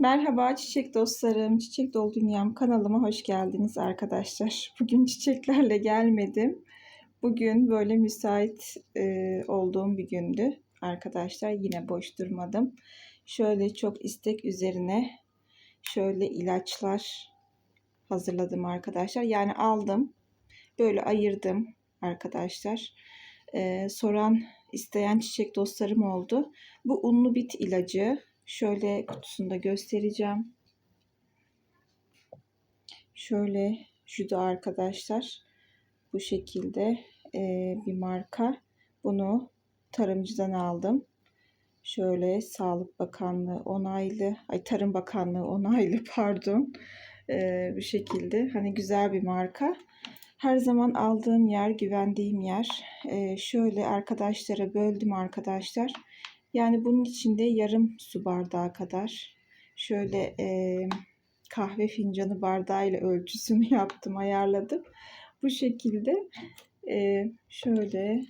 Merhaba çiçek dostlarım, Çiçek Dolu Dünyam kanalıma hoş geldiniz arkadaşlar. Bugün çiçeklerle gelmedim. Bugün böyle müsait e, olduğum bir gündü arkadaşlar. Yine boş durmadım. Şöyle çok istek üzerine şöyle ilaçlar hazırladım arkadaşlar. Yani aldım, böyle ayırdım arkadaşlar. E, soran, isteyen çiçek dostlarım oldu. Bu unlu bit ilacı Şöyle kutusunda göstereceğim. Şöyle şu da arkadaşlar bu şekilde e, bir marka. Bunu tarımcıdan aldım. Şöyle Sağlık Bakanlığı onaylı, ay Tarım Bakanlığı onaylı pardon. E, bu şekilde hani güzel bir marka. Her zaman aldığım yer, güvendiğim yer. E, şöyle arkadaşlara böldüm arkadaşlar. Yani bunun içinde yarım su bardağı kadar şöyle e, kahve fincanı bardağıyla ölçüsünü yaptım, ayarladım. Bu şekilde e, şöyle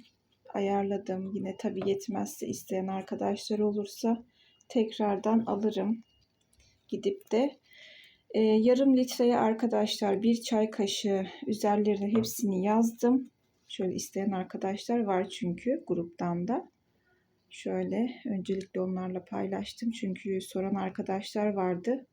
ayarladım. Yine tabi yetmezse isteyen arkadaşlar olursa tekrardan alırım. Gidip de e, yarım litreye arkadaşlar bir çay kaşığı üzerlerine hepsini yazdım. Şöyle isteyen arkadaşlar var çünkü gruptan da. Şöyle öncelikle onlarla paylaştım. Çünkü soran arkadaşlar vardı.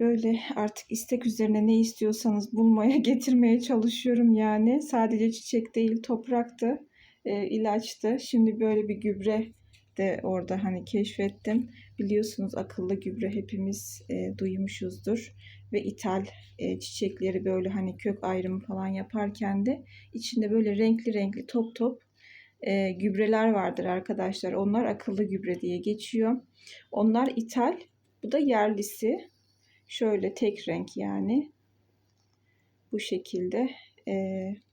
Böyle artık istek üzerine ne istiyorsanız bulmaya getirmeye çalışıyorum yani. Sadece çiçek değil topraktı, e, ilaçtı. Şimdi böyle bir gübre de orada hani keşfettim. Biliyorsunuz akıllı gübre hepimiz e, duymuşuzdur. Ve ithal e, çiçekleri böyle hani kök ayrımı falan yaparken de içinde böyle renkli renkli top top e, gübreler vardır arkadaşlar. Onlar akıllı gübre diye geçiyor. Onlar ithal. Bu da yerlisi. Şöyle tek renk yani. Bu şekilde e,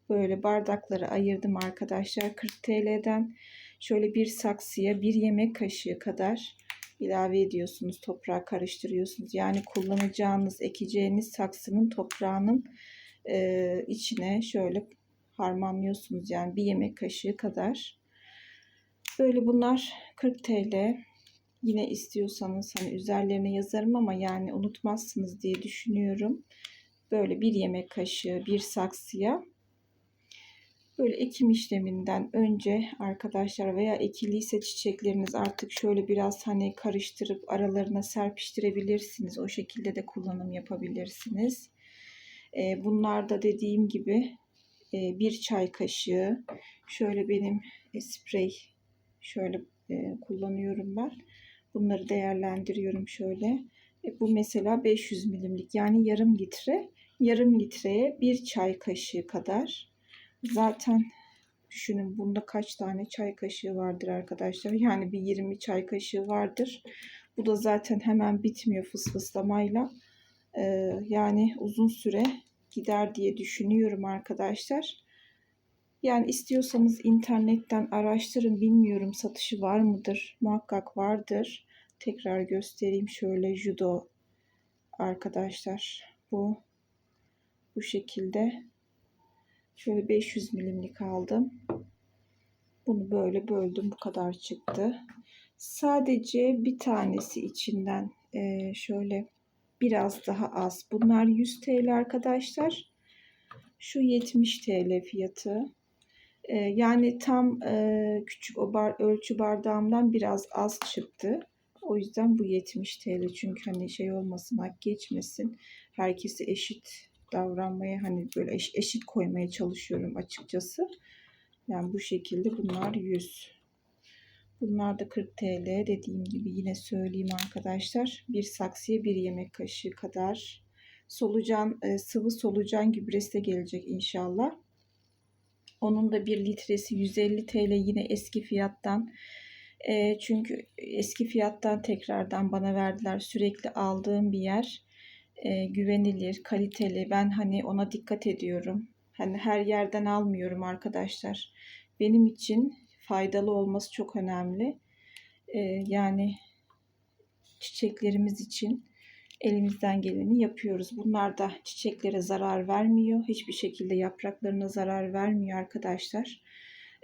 böyle bardakları ayırdım arkadaşlar. 40 TL'den şöyle bir saksıya bir yemek kaşığı kadar ilave ediyorsunuz. Toprağa karıştırıyorsunuz. Yani kullanacağınız, ekeceğiniz saksının toprağının e, içine şöyle harmanlıyorsunuz. Yani bir yemek kaşığı kadar. Böyle bunlar 40 TL. Yine istiyorsanız hani üzerlerine yazarım ama yani unutmazsınız diye düşünüyorum. Böyle bir yemek kaşığı bir saksıya böyle ekim işleminden önce arkadaşlar veya ekiliyse çiçekleriniz artık şöyle biraz hani karıştırıp aralarına serpiştirebilirsiniz. O şekilde de kullanım yapabilirsiniz. Bunlar da dediğim gibi bir çay kaşığı şöyle benim e, sprey şöyle e, kullanıyorum ben. Bunları değerlendiriyorum şöyle. bu mesela 500 milimlik yani yarım litre. Yarım litreye bir çay kaşığı kadar. Zaten düşünün bunda kaç tane çay kaşığı vardır arkadaşlar. Yani bir 20 çay kaşığı vardır. Bu da zaten hemen bitmiyor fısfıslamayla. Ee, yani uzun süre gider diye düşünüyorum arkadaşlar. Yani istiyorsanız internetten araştırın. Bilmiyorum satışı var mıdır? Muhakkak vardır. Tekrar göstereyim şöyle judo arkadaşlar. Bu bu şekilde şöyle 500 milimlik aldım. Bunu böyle böldüm. Bu kadar çıktı. Sadece bir tanesi içinden şöyle biraz daha az. Bunlar 100 TL arkadaşlar. Şu 70 TL fiyatı. Ee, yani tam e, küçük o bar, ölçü bardağımdan biraz az çıktı. O yüzden bu 70 TL. Çünkü hani şey olmasın, hak geçmesin. Herkese eşit davranmaya hani böyle eş, eşit koymaya çalışıyorum açıkçası. Yani bu şekilde bunlar 100. Bunlar da 40 TL dediğim gibi yine söyleyeyim arkadaşlar. Bir saksıya bir yemek kaşığı kadar solucan e, sıvı solucan gübresi de gelecek inşallah. Onun da bir litresi 150 TL yine eski fiyattan. E, çünkü eski fiyattan tekrardan bana verdiler. Sürekli aldığım bir yer. E, güvenilir, kaliteli. Ben hani ona dikkat ediyorum. Hani her yerden almıyorum arkadaşlar. Benim için faydalı olması çok önemli. E, yani çiçeklerimiz için elimizden geleni yapıyoruz. Bunlar da çiçeklere zarar vermiyor. Hiçbir şekilde yapraklarına zarar vermiyor arkadaşlar.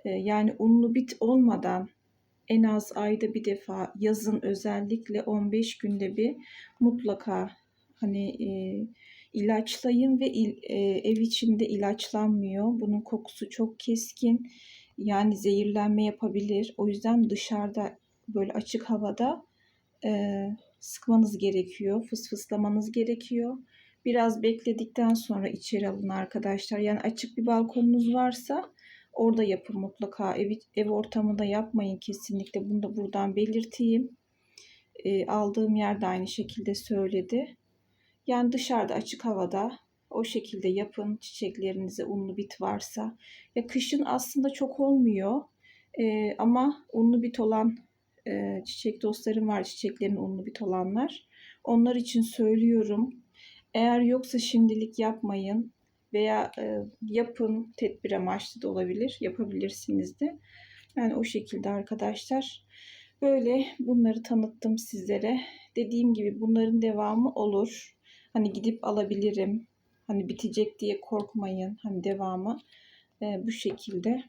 Ee, yani unlu bit olmadan en az ayda bir defa yazın özellikle 15 günde bir mutlaka hani e, ilaçlayın ve il, e, ev içinde ilaçlanmıyor. Bunun kokusu çok keskin. Yani zehirlenme yapabilir. O yüzden dışarıda böyle açık havada e, sıkmanız gerekiyor. Fısfıslamanız gerekiyor. Biraz bekledikten sonra içeri alın arkadaşlar. Yani açık bir balkonunuz varsa orada yapın mutlaka. Ev, ev ortamında yapmayın kesinlikle. Bunu da buradan belirteyim. E, aldığım yerde aynı şekilde söyledi. Yani dışarıda açık havada o şekilde yapın çiçeklerinize unlu bit varsa. Ya kışın aslında çok olmuyor. E, ama unlu bit olan e, çiçek dostlarım var. Çiçeklerin unlu bit olanlar. Onlar için söylüyorum. Eğer yoksa şimdilik yapmayın veya e, yapın tedbir amaçlı da olabilir. Yapabilirsiniz de. Yani o şekilde arkadaşlar. Böyle bunları tanıttım sizlere. Dediğim gibi bunların devamı olur. Hani gidip alabilirim. Hani bitecek diye korkmayın. Hani devamı e, bu şekilde.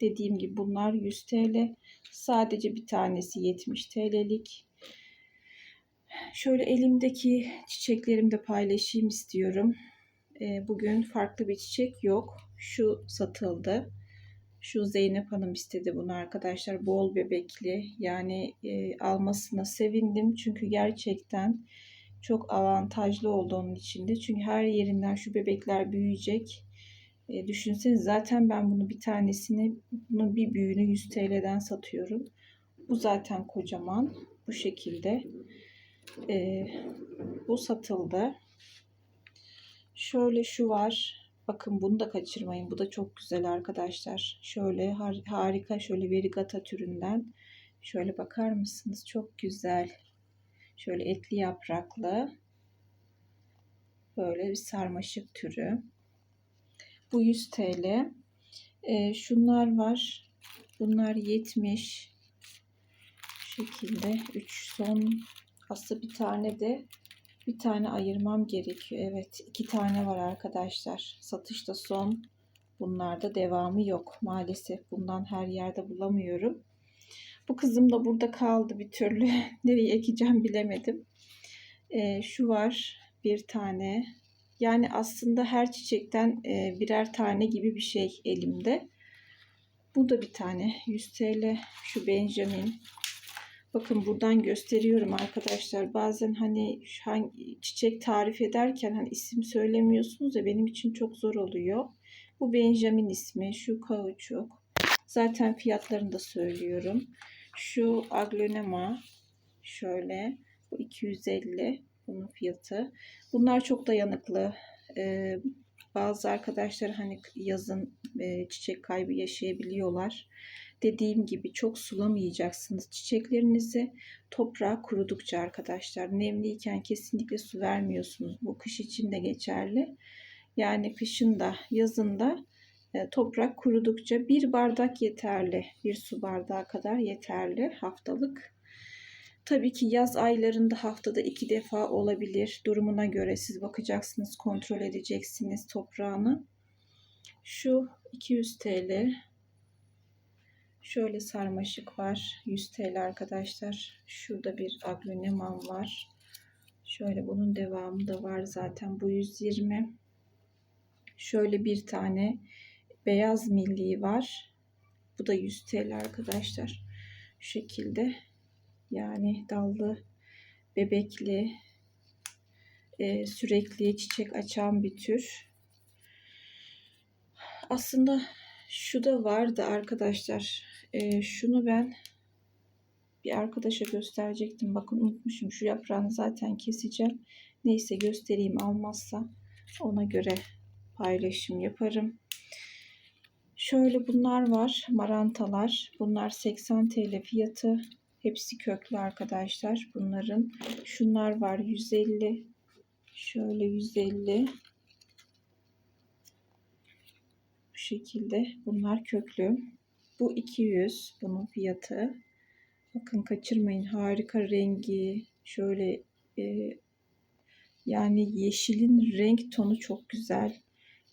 Dediğim gibi bunlar 100 TL. Sadece bir tanesi 70 TL'lik. Şöyle elimdeki çiçeklerimi de paylaşayım istiyorum. E, bugün farklı bir çiçek yok. Şu satıldı. Şu Zeynep Hanım istedi bunu arkadaşlar. Bol bebekli. Yani e, almasına sevindim. Çünkü gerçekten çok avantajlı oldu onun içinde. Çünkü her yerinden şu bebekler büyüyecek. E, düşünseniz zaten ben bunu bir tanesini, bunun bir büyüğünü 100 TL'den satıyorum. Bu zaten kocaman. Bu şekilde. E, bu satıldı. Şöyle şu var. Bakın bunu da kaçırmayın. Bu da çok güzel arkadaşlar. Şöyle har harika şöyle verigata türünden. Şöyle bakar mısınız? Çok güzel. Şöyle etli yapraklı. Böyle bir sarmaşık türü. Bu 100 TL. Ee, şunlar var. Bunlar 70. Şu şekilde 3 son aslında bir tane de bir tane ayırmam gerekiyor. Evet iki tane var arkadaşlar. Satışta son. Bunlarda devamı yok. Maalesef bundan her yerde bulamıyorum. Bu kızım da burada kaldı bir türlü. Nereye ekeceğim bilemedim. Ee, şu var bir tane. Yani aslında her çiçekten e, birer tane gibi bir şey elimde. Bu da bir tane 100 TL. Şu Benjamin. Bakın buradan gösteriyorum arkadaşlar. Bazen hani hangi çiçek tarif ederken hani isim söylemiyorsunuz ya benim için çok zor oluyor. Bu Benjamin ismi, şu kauçuk. Zaten fiyatlarını da söylüyorum. Şu aglonema şöyle bu 250 bunun fiyatı. Bunlar çok dayanıklı. Ee, bazı arkadaşlar hani yazın e, çiçek kaybı yaşayabiliyorlar. Dediğim gibi çok sulamayacaksınız çiçeklerinizi. Toprağı kurudukça arkadaşlar. Nemliyken kesinlikle su vermiyorsunuz. Bu kış için de geçerli. Yani kışın da yazın da toprak kurudukça bir bardak yeterli. Bir su bardağı kadar yeterli haftalık. Tabii ki yaz aylarında haftada iki defa olabilir. Durumuna göre siz bakacaksınız, kontrol edeceksiniz toprağını. Şu 200 TL. Şöyle sarmaşık var. 100 TL arkadaşlar. Şurada bir aglonemam var. Şöyle bunun devamı da var zaten. Bu 120. Şöyle bir tane beyaz milli var. Bu da 100 TL arkadaşlar. Şu şekilde. Yani dallı, bebekli, e, sürekli çiçek açan bir tür. Aslında şu da vardı arkadaşlar. E, şunu ben bir arkadaşa gösterecektim. Bakın unutmuşum. Şu yaprağını zaten keseceğim. Neyse göstereyim almazsa ona göre paylaşım yaparım. Şöyle bunlar var. Marantalar. Bunlar 80 TL fiyatı. Hepsi köklü arkadaşlar. Bunların şunlar var 150. Şöyle 150. Bu şekilde. Bunlar köklü. Bu 200. Bunun fiyatı. Bakın kaçırmayın. Harika rengi. Şöyle e, yani yeşilin renk tonu çok güzel.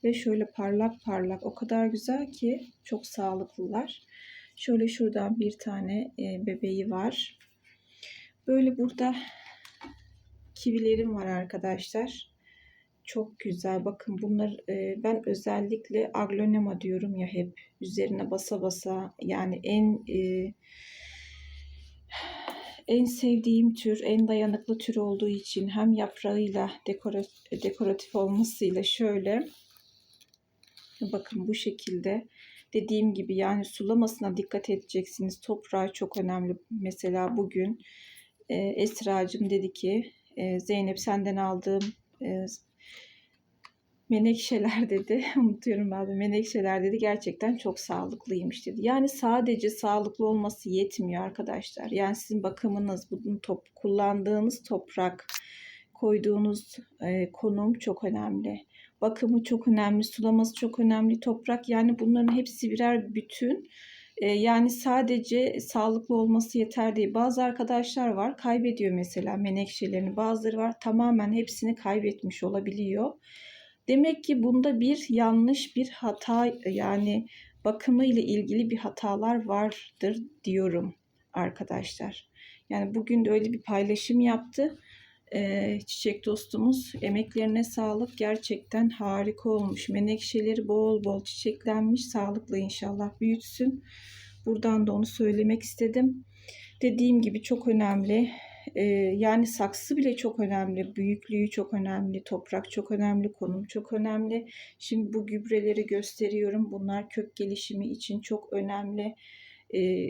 Ve şöyle parlak parlak. O kadar güzel ki çok sağlıklılar. Şöyle şuradan bir tane e, bebeği var. Böyle burada kivilerim var arkadaşlar. Çok güzel. Bakın bunlar e, ben özellikle aglonema diyorum ya hep üzerine basa basa yani en e, en sevdiğim tür, en dayanıklı tür olduğu için hem yaprağıyla dekora- dekoratif olmasıyla şöyle bakın bu şekilde dediğim gibi yani sulamasına dikkat edeceksiniz. Toprağı çok önemli. Mesela bugün e, Esra'cığım dedi ki e, Zeynep senden aldığım e, menekşeler dedi. Unutuyorum bazen menekşeler dedi. Gerçekten çok sağlıklıymış dedi. Yani sadece sağlıklı olması yetmiyor arkadaşlar. Yani sizin bakımınız, bunun top, kullandığınız toprak, koyduğunuz e, konum çok önemli. Bakımı çok önemli, sulaması çok önemli, toprak yani bunların hepsi birer bütün. E, yani sadece sağlıklı olması yeter değil. Bazı arkadaşlar var kaybediyor mesela menekşelerini. Bazıları var tamamen hepsini kaybetmiş olabiliyor. Demek ki bunda bir yanlış bir hata yani bakımı ile ilgili bir hatalar vardır diyorum arkadaşlar. Yani bugün de öyle bir paylaşım yaptı. Ee, çiçek dostumuz emeklerine sağlık gerçekten harika olmuş. Menekşeleri bol bol çiçeklenmiş sağlıklı inşallah büyütsün. Buradan da onu söylemek istedim. Dediğim gibi çok önemli. Ee, yani saksı bile çok önemli, büyüklüğü çok önemli, toprak çok önemli, konum çok önemli. Şimdi bu gübreleri gösteriyorum. Bunlar kök gelişimi için çok önemli. Ee,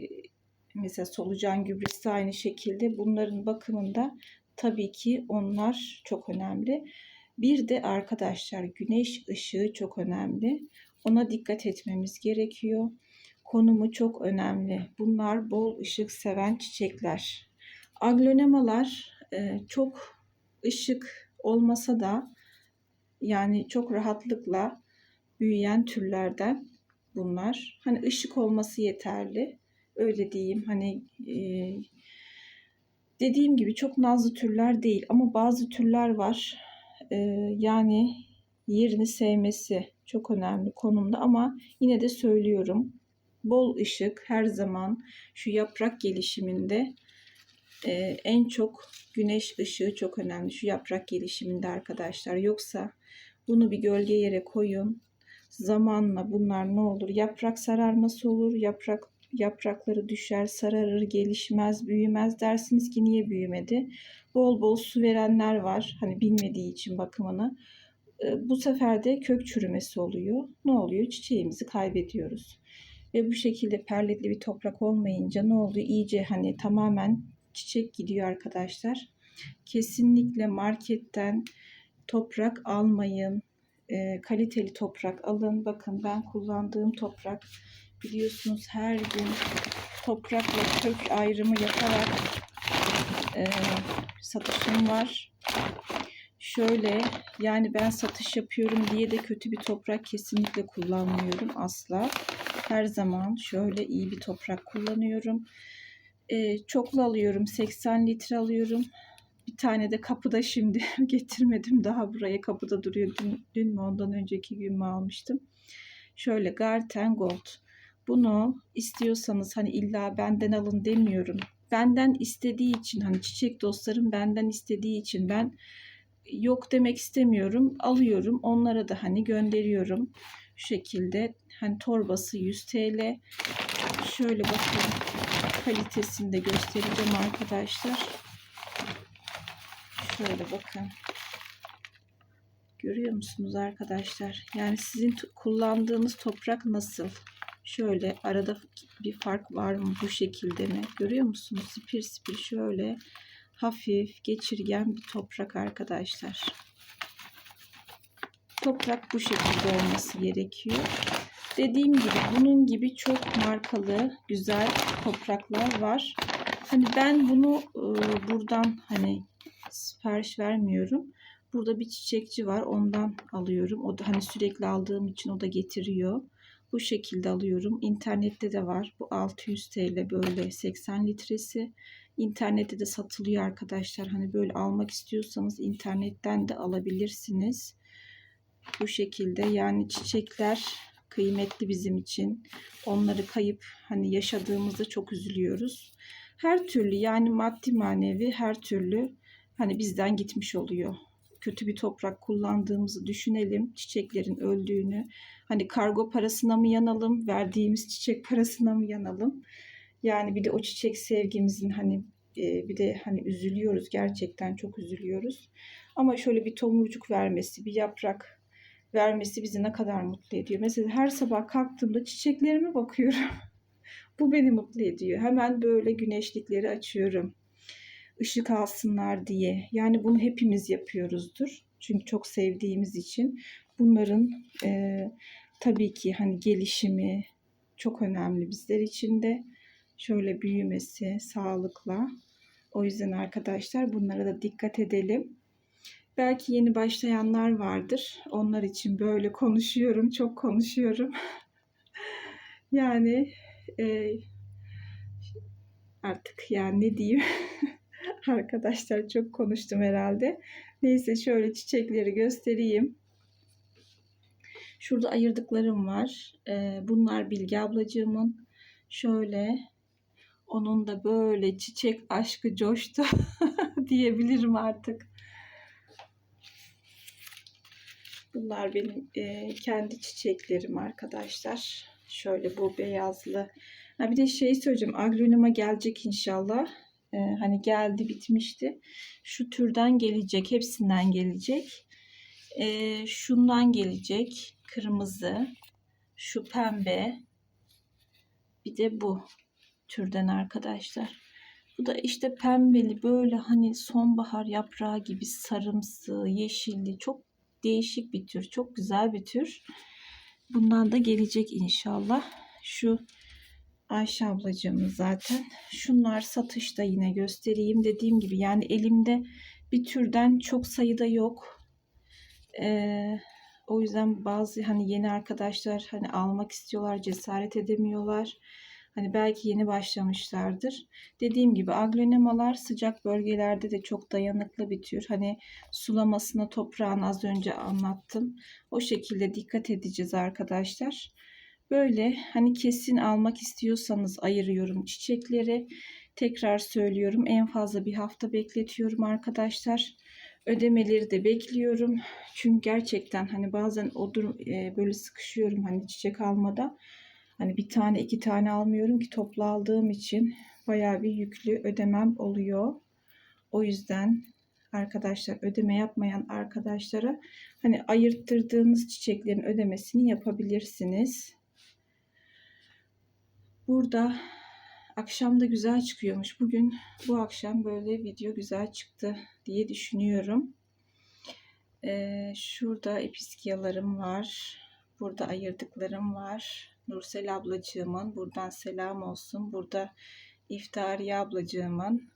mesela solucan gübresi aynı şekilde. Bunların bakımında tabii ki onlar çok önemli. Bir de arkadaşlar güneş ışığı çok önemli. Ona dikkat etmemiz gerekiyor. Konumu çok önemli. Bunlar bol ışık seven çiçekler. Aglonemalar e, çok ışık olmasa da yani çok rahatlıkla büyüyen türlerden bunlar. Hani ışık olması yeterli. Öyle diyeyim. Hani e, dediğim gibi çok nazlı türler değil ama bazı türler var. E, yani yerini sevmesi çok önemli konumda ama yine de söylüyorum. Bol ışık her zaman şu yaprak gelişiminde e, en çok güneş ışığı çok önemli şu yaprak gelişiminde arkadaşlar. Yoksa bunu bir gölge yere koyun. Zamanla bunlar ne olur? Yaprak sararması olur. Yaprak yaprakları düşer, sararır, gelişmez, büyümez dersiniz ki niye büyümedi? Bol bol su verenler var. Hani bilmediği için bakımını. E, bu sefer de kök çürümesi oluyor. Ne oluyor? Çiçeğimizi kaybediyoruz. Ve bu şekilde perletli bir toprak olmayınca ne oluyor? İyice hani tamamen çiçek gidiyor arkadaşlar. Kesinlikle marketten toprak almayın. E, kaliteli toprak alın. Bakın ben kullandığım toprak biliyorsunuz her gün toprakla kök ayrımı yaparak e, satışım var. Şöyle yani ben satış yapıyorum diye de kötü bir toprak kesinlikle kullanmıyorum asla. Her zaman şöyle iyi bir toprak kullanıyorum. E, çoklu alıyorum. 80 litre alıyorum. Bir tane de kapıda şimdi getirmedim. Daha buraya kapıda duruyor. Dün, dün mü ondan önceki gün mü almıştım. Şöyle Garten Gold. Bunu istiyorsanız hani illa benden alın demiyorum. Benden istediği için hani çiçek dostlarım benden istediği için ben yok demek istemiyorum. Alıyorum. Onlara da hani gönderiyorum. Şu şekilde hani torbası 100 TL. Şöyle bakın kalitesini de göstereceğim arkadaşlar. Şöyle bakın. Görüyor musunuz arkadaşlar? Yani sizin kullandığınız toprak nasıl? Şöyle arada bir fark var mı bu şekilde mi? Görüyor musunuz? Sipir sipir şöyle hafif geçirgen bir toprak arkadaşlar. Toprak bu şekilde olması gerekiyor. Dediğim gibi bunun gibi çok markalı güzel topraklar var. Hani ben bunu e, buradan hani sipariş vermiyorum. Burada bir çiçekçi var. Ondan alıyorum. O da hani sürekli aldığım için o da getiriyor. Bu şekilde alıyorum. İnternette de var. Bu 600 TL böyle 80 litresi. İnternette de satılıyor arkadaşlar. Hani böyle almak istiyorsanız internetten de alabilirsiniz. Bu şekilde yani çiçekler kıymetli bizim için. Onları kayıp hani yaşadığımızda çok üzülüyoruz. Her türlü yani maddi manevi her türlü hani bizden gitmiş oluyor. Kötü bir toprak kullandığımızı düşünelim. Çiçeklerin öldüğünü. Hani kargo parasına mı yanalım, verdiğimiz çiçek parasına mı yanalım? Yani bir de o çiçek sevgimizin hani e, bir de hani üzülüyoruz gerçekten çok üzülüyoruz. Ama şöyle bir tomurcuk vermesi, bir yaprak vermesi bizi ne kadar mutlu ediyor. Mesela her sabah kalktığımda çiçeklerime bakıyorum. Bu beni mutlu ediyor. Hemen böyle güneşlikleri açıyorum. Işık alsınlar diye. Yani bunu hepimiz yapıyoruzdur. Çünkü çok sevdiğimiz için bunların e, tabii ki hani gelişimi çok önemli bizler için de. Şöyle büyümesi sağlıkla. O yüzden arkadaşlar bunlara da dikkat edelim. Belki yeni başlayanlar vardır. Onlar için böyle konuşuyorum, çok konuşuyorum. yani e, artık yani ne diyeyim? Arkadaşlar çok konuştum herhalde. Neyse şöyle çiçekleri göstereyim. Şurada ayırdıklarım var. E, bunlar Bilge ablacığımın. Şöyle onun da böyle çiçek aşkı coştu diyebilirim artık. Bunlar benim e, kendi çiçeklerim arkadaşlar. Şöyle bu beyazlı. Ha bir de şey söyleyeceğim. Aglonema gelecek inşallah. E, hani geldi bitmişti. Şu türden gelecek. Hepsinden gelecek. E, şundan gelecek. Kırmızı. Şu pembe. Bir de bu türden arkadaşlar. Bu da işte pembeli böyle hani sonbahar yaprağı gibi sarımsı, yeşilli çok değişik bir tür. Çok güzel bir tür. Bundan da gelecek inşallah. Şu Ayşe ablacığımın zaten. Şunlar satışta yine göstereyim. Dediğim gibi yani elimde bir türden çok sayıda yok. Ee, o yüzden bazı hani yeni arkadaşlar hani almak istiyorlar, cesaret edemiyorlar. Hani belki yeni başlamışlardır. Dediğim gibi aglonemalar sıcak bölgelerde de çok dayanıklı bir tür. Hani sulamasına toprağın az önce anlattım. O şekilde dikkat edeceğiz arkadaşlar. Böyle hani kesin almak istiyorsanız ayırıyorum çiçekleri. Tekrar söylüyorum en fazla bir hafta bekletiyorum arkadaşlar. Ödemeleri de bekliyorum. Çünkü gerçekten hani bazen o durum e, böyle sıkışıyorum hani çiçek almada. Hani bir tane iki tane almıyorum ki toplu aldığım için bayağı bir yüklü ödemem oluyor. O yüzden arkadaşlar ödeme yapmayan arkadaşlara hani ayırttırdığınız çiçeklerin ödemesini yapabilirsiniz. Burada akşam da güzel çıkıyormuş. Bugün bu akşam böyle video güzel çıktı diye düşünüyorum. Ee, şurada episkiyalarım var. Burada ayırdıklarım var. Nursel ablacığımın buradan selam olsun. Burada İftariye ablacığımın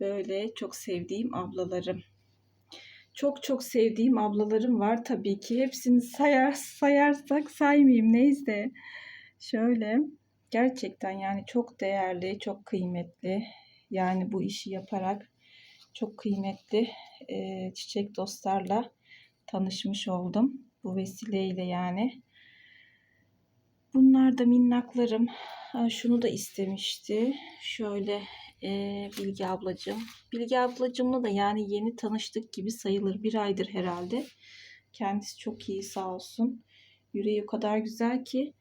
böyle çok sevdiğim ablalarım. Çok çok sevdiğim ablalarım var tabii ki. Hepsini sayar sayarsak saymayayım neyse. Şöyle gerçekten yani çok değerli, çok kıymetli. Yani bu işi yaparak çok kıymetli e, çiçek dostlarla tanışmış oldum. Bu vesileyle yani. Bunlar da minnaklarım. Ha, şunu da istemişti. Şöyle e, Bilge ablacığım. Bilge ablacığımla da yani yeni tanıştık gibi sayılır. Bir aydır herhalde. Kendisi çok iyi sağ olsun. Yüreği o kadar güzel ki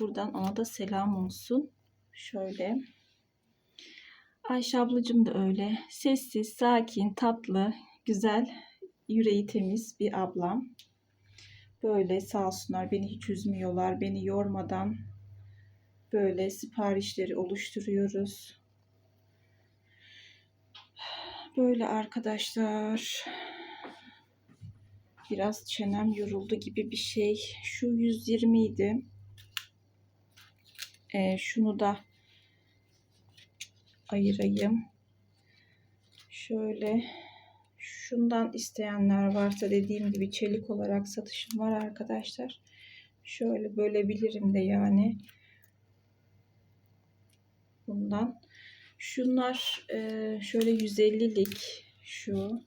buradan ona da selam olsun. Şöyle. Ayşe ablacığım da öyle. Sessiz, sakin, tatlı, güzel, yüreği temiz bir ablam. Böyle sağ olsunlar beni hiç üzmüyorlar. Beni yormadan böyle siparişleri oluşturuyoruz. Böyle arkadaşlar. Biraz çenem yoruldu gibi bir şey. Şu 120 idi. Ee, şunu da ayırayım. Şöyle Şundan isteyenler varsa dediğim gibi çelik olarak satışım var arkadaşlar. Şöyle bölebilirim de yani. Bundan. Şunlar e, şöyle 150'lik şu.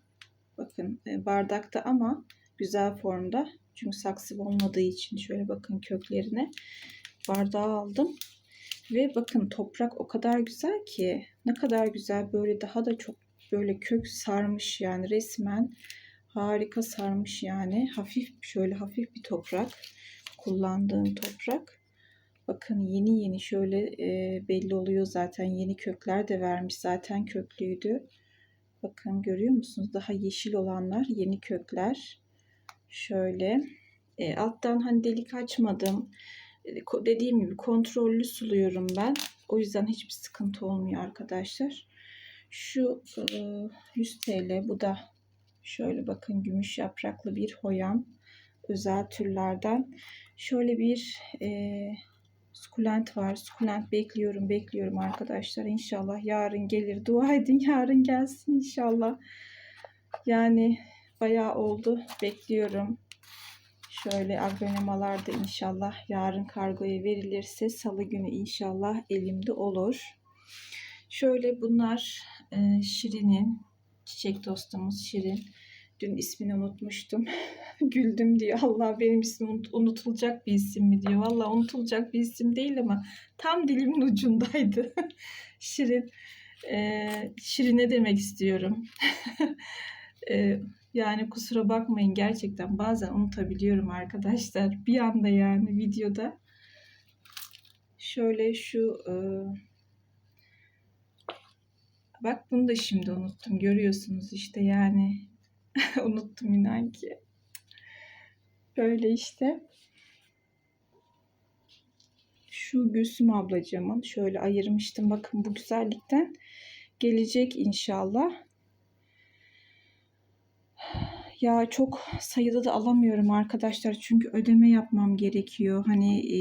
Bakın e, bardakta ama güzel formda. Çünkü saksım olmadığı için şöyle bakın köklerine bardağı aldım. Ve bakın toprak o kadar güzel ki ne kadar güzel böyle daha da çok böyle kök sarmış yani resmen harika sarmış yani hafif şöyle hafif bir toprak kullandığım toprak. Bakın yeni yeni şöyle e, belli oluyor zaten yeni kökler de vermiş zaten köklüydü. Bakın görüyor musunuz? Daha yeşil olanlar yeni kökler. Şöyle e, alttan hani delik açmadım. Dediğim gibi kontrollü suluyorum ben. O yüzden hiçbir sıkıntı olmuyor arkadaşlar. Şu e, 100 TL bu da şöyle bakın gümüş yapraklı bir hoyan özel türlerden. Şöyle bir e, sukulent var. Sukulent bekliyorum bekliyorum arkadaşlar. İnşallah yarın gelir. Dua edin yarın gelsin inşallah. Yani bayağı oldu. Bekliyorum. Şöyle agronomalar da inşallah yarın kargoya verilirse salı günü inşallah elimde olur. Şöyle bunlar e, Şirin'in çiçek dostumuz Şirin. Dün ismini unutmuştum. Güldüm diyor. Allah benim ismim unutulacak bir isim mi diyor. Valla unutulacak bir isim değil ama tam dilimin ucundaydı. Şirin. Ee, Şirin'e demek istiyorum. ee, yani kusura bakmayın gerçekten bazen unutabiliyorum arkadaşlar. Bir anda yani videoda. Şöyle şu e, Bak bunu da şimdi unuttum. Görüyorsunuz işte yani Unuttum inan ki. Böyle işte. Şu Gülsüm ablacığımın şöyle ayırmıştım. Bakın bu güzellikten gelecek inşallah. Ya çok sayıda da alamıyorum arkadaşlar. Çünkü ödeme yapmam gerekiyor. Hani e,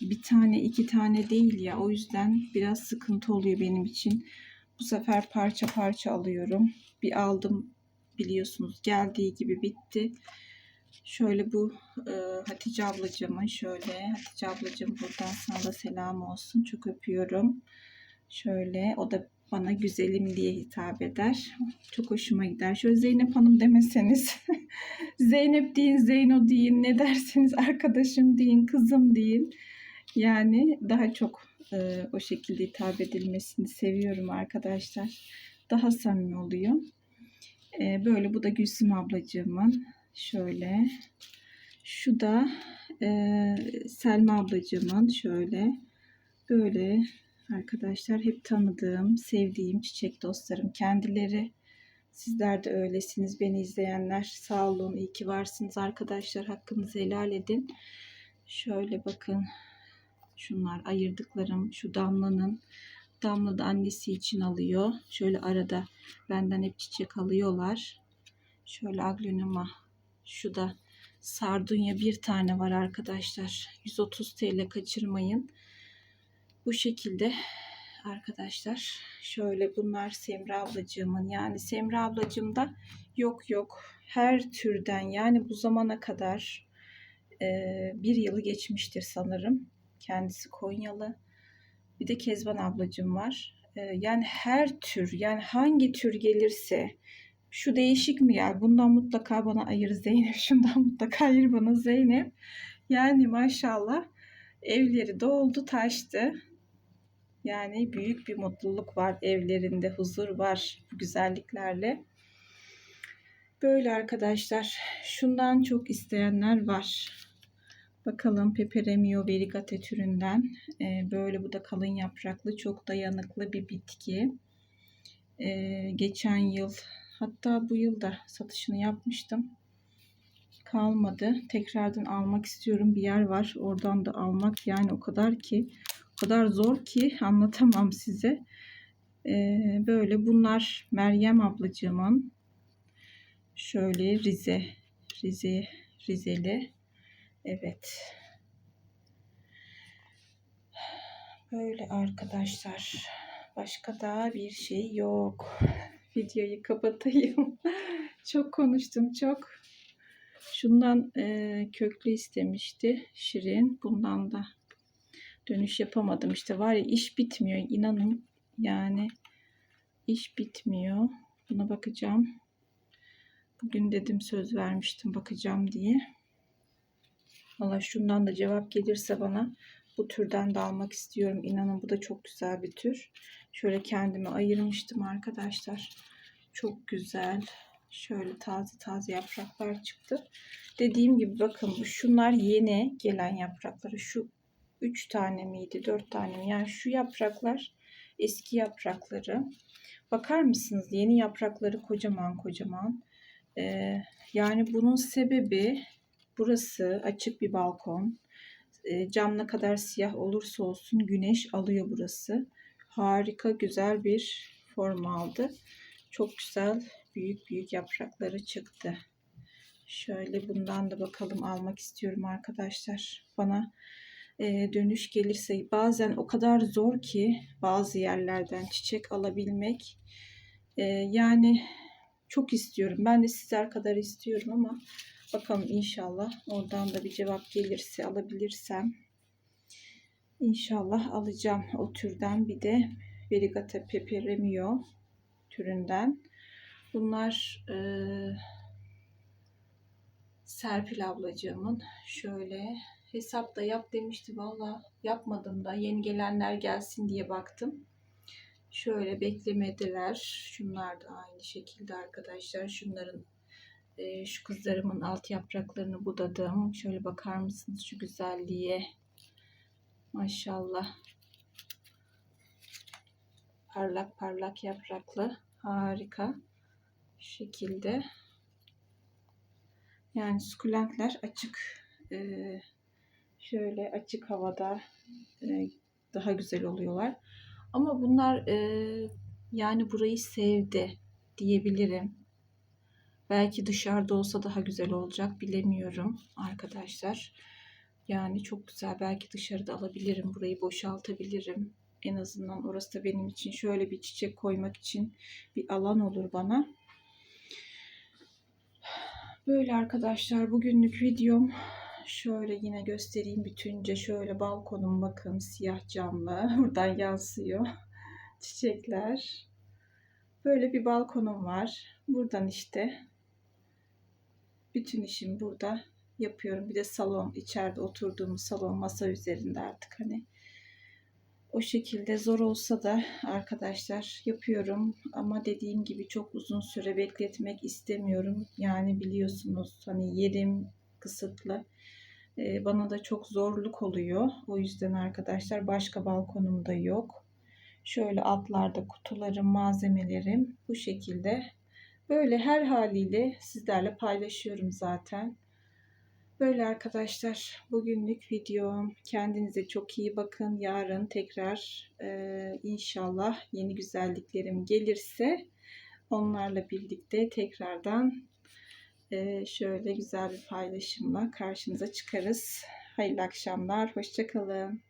bir tane iki tane değil ya. O yüzden biraz sıkıntı oluyor benim için. Bu sefer parça parça alıyorum. Bir aldım biliyorsunuz geldiği gibi bitti. Şöyle bu e, Hatice ablacığımın şöyle Hatice ablacığım buradan sana da selam olsun. Çok öpüyorum. Şöyle o da bana güzelim diye hitap eder. Çok hoşuma gider. Şöyle Zeynep Hanım demeseniz. Zeynep deyin, Zeyno deyin, ne derseniz arkadaşım deyin, kızım deyin. Yani daha çok e, o şekilde hitap edilmesini seviyorum arkadaşlar. Daha samimi oluyor. E, böyle bu da Gülsüm ablacığımın. Şöyle. Şu da e, Selma ablacığımın. Şöyle. Böyle arkadaşlar hep tanıdığım, sevdiğim çiçek dostlarım kendileri. Sizler de öylesiniz beni izleyenler. Sağ olun, iyi ki varsınız arkadaşlar. Hakkınızı helal edin. Şöyle bakın. Şunlar ayırdıklarım. Şu damlanın Damla da annesi için alıyor. Şöyle arada benden hep çiçek alıyorlar. Şöyle aglonema. Şu da sardunya bir tane var arkadaşlar. 130 TL kaçırmayın. Bu şekilde arkadaşlar. Şöyle bunlar Semra ablacığımın. Yani Semra ablacığım da yok yok her türden yani bu zamana kadar e, bir yılı geçmiştir sanırım. Kendisi Konyalı. Bir de Kezban ablacığım var. Ee, yani her tür yani hangi tür gelirse şu değişik mi ya bundan mutlaka bana ayır Zeynep şundan mutlaka ayır bana Zeynep. Yani maşallah evleri doldu taştı. Yani büyük bir mutluluk var evlerinde huzur var bu güzelliklerle. Böyle arkadaşlar şundan çok isteyenler var. Bakalım Peperemio verigate türünden. Ee, böyle bu da kalın yapraklı, çok dayanıklı bir bitki. Ee, geçen yıl hatta bu yıl da satışını yapmıştım. Kalmadı. Tekrardan almak istiyorum. Bir yer var. Oradan da almak yani o kadar ki o kadar zor ki anlatamam size. Ee, böyle bunlar Meryem ablacığımın şöyle Rize Rize Rizeli Evet. Böyle arkadaşlar. Başka da bir şey yok. Videoyu kapatayım. çok konuştum çok. Şundan e, köklü istemişti Şirin. Bundan da dönüş yapamadım. İşte var ya iş bitmiyor. inanın yani iş bitmiyor. Buna bakacağım. Bugün dedim söz vermiştim bakacağım diye. Valla şundan da cevap gelirse bana bu türden de almak istiyorum. İnanın bu da çok güzel bir tür. Şöyle kendime ayırmıştım arkadaşlar. Çok güzel. Şöyle taze taze yapraklar çıktı. Dediğim gibi bakın şunlar yeni gelen yaprakları. Şu 3 tane miydi 4 tane mi? Yani şu yapraklar eski yaprakları. Bakar mısınız? Yeni yaprakları kocaman kocaman. Ee, yani bunun sebebi burası açık bir balkon. Ee, cam ne kadar siyah olursa olsun güneş alıyor burası. Harika güzel bir form aldı. Çok güzel büyük büyük yaprakları çıktı. Şöyle bundan da bakalım almak istiyorum arkadaşlar. Bana e, dönüş gelirse bazen o kadar zor ki bazı yerlerden çiçek alabilmek. E, yani çok istiyorum. Ben de sizler kadar istiyorum ama bakalım inşallah oradan da bir cevap gelirse alabilirsem inşallah alacağım o türden bir de Verigata peperemio türünden. Bunlar e, Serpil ablacığımın şöyle hesap da yap demişti valla yapmadım da yeni gelenler gelsin diye baktım. Şöyle beklemediler. Şunlar da aynı şekilde arkadaşlar. Şunların e, şu kızlarımın alt yapraklarını budadım. Şöyle bakar mısınız şu güzelliğe? Maşallah. Parlak parlak yapraklı. Harika. Şu şekilde. Yani sukulentler açık e, şöyle açık havada e, daha güzel oluyorlar. Ama bunlar e, yani burayı sevdi diyebilirim. Belki dışarıda olsa daha güzel olacak bilemiyorum arkadaşlar. Yani çok güzel. Belki dışarıda alabilirim. Burayı boşaltabilirim. En azından orası da benim için şöyle bir çiçek koymak için bir alan olur bana. Böyle arkadaşlar bugünlük videom şöyle yine göstereyim bütünce. Şöyle balkonum bakın siyah camlı. Buradan yansıyor. Çiçekler. Böyle bir balkonum var. Buradan işte bütün işim burada yapıyorum. Bir de salon içeride oturduğumuz salon masa üzerinde artık hani. O şekilde zor olsa da arkadaşlar yapıyorum. Ama dediğim gibi çok uzun süre bekletmek istemiyorum. Yani biliyorsunuz hani yerim kısıtlı. Bana da çok zorluk oluyor. O yüzden arkadaşlar başka balkonum da yok. Şöyle altlarda kutularım, malzemelerim bu şekilde. Böyle her haliyle sizlerle paylaşıyorum zaten. Böyle arkadaşlar bugünlük videom. Kendinize çok iyi bakın. Yarın tekrar e, inşallah yeni güzelliklerim gelirse onlarla birlikte tekrardan şöyle güzel bir paylaşımla karşınıza çıkarız. Hayırlı akşamlar. Hoşçakalın.